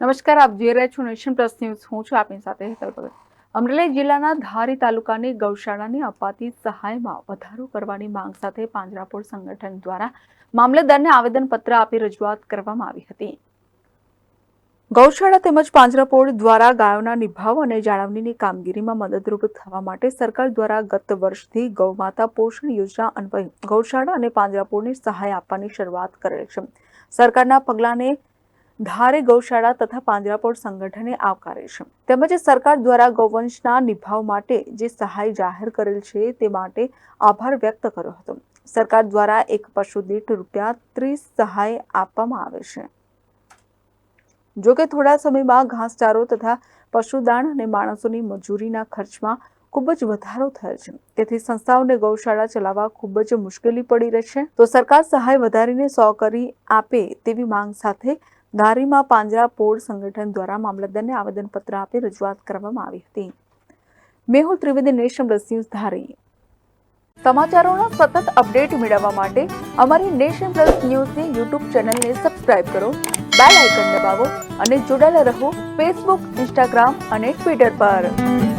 નમસ્કાર, આપ જોઈ રહ્યા છો નેશન પ્લસ ન્યૂઝ. હું છું આપની સાથે હેતલ ભગત. અમરેલી જિલ્લાના ધારી તાલુકાની ગૌશાળાને અપાતી સહાયમાં વધારો કરવાની માંગ સાથે પાંજરાપોળ સંગઠન દ્વારા મામલતદારને આવેદનપત્ર આપી રજૂઆત કરવામાં આવી હતી. ગૌશાળા તેમજ પાંજરાપોળ દ્વારા ગાયોના નિભાવ અને જાળવણીની કામગીરીમાં મદદરૂપ થવા માટે સરકાર દ્વારા ગત વર્ષથી ગૌમાતા પોષણ યોજના અન્વયે ગૌશાળા અને પાંજરાપોળને સહાય આપવાની શરૂઆત કરેલ છે. સરકારના પગલાંને ધારે ગૌશાળા તથા પાંજરાપોળ સંગઠને આવકારે છે. તેમજ સરકાર દ્વારા ગૌવંશના નિભાવ માટે જે સહાય જાહેર કરેલ છે તે માટે આભાર વ્યક્ત કર્યો હતો. સરકાર દ્વારા એક પશુ દીઠ રૂપિયા ત્રીસ સહાય આપવામાં આવે છે. જોકે થોડા સમયમાં ઘાસચારો તથા પશુદાણ અને માણસોની મજૂરીના ખર્ચમાં ખૂબ જ વધારો થયો છે. તેથી સંસ્થાઓને ગૌશાળા ચલાવવા ખૂબ જ મુશ્કેલી પડી રહી છે. તો સરકાર સહાય વધારીને સો કરી આપે તેવી માંગ સાથે ધારીમાં પાંજરાપોળ સંગઠન દ્વારા મામલતદારને આવેદનપત્ર આપી રજૂઆત કરવામાં આવી હતી. Mehul Trivedi Nation Plus News Dhari. સમાચારોના સતત અપડેટ મેળવવા માટે અમારી નેશન પ્લસ ન્યૂઝની યુટ્યુબ ચેનલને સબસ્ક્રાઇબ કરો, બેલ આઇકન દબાવો અને જોડાયેલા રહો ફેસબુક, ઇન્સ્ટાગ્રામ અને ટ્વિટર પર.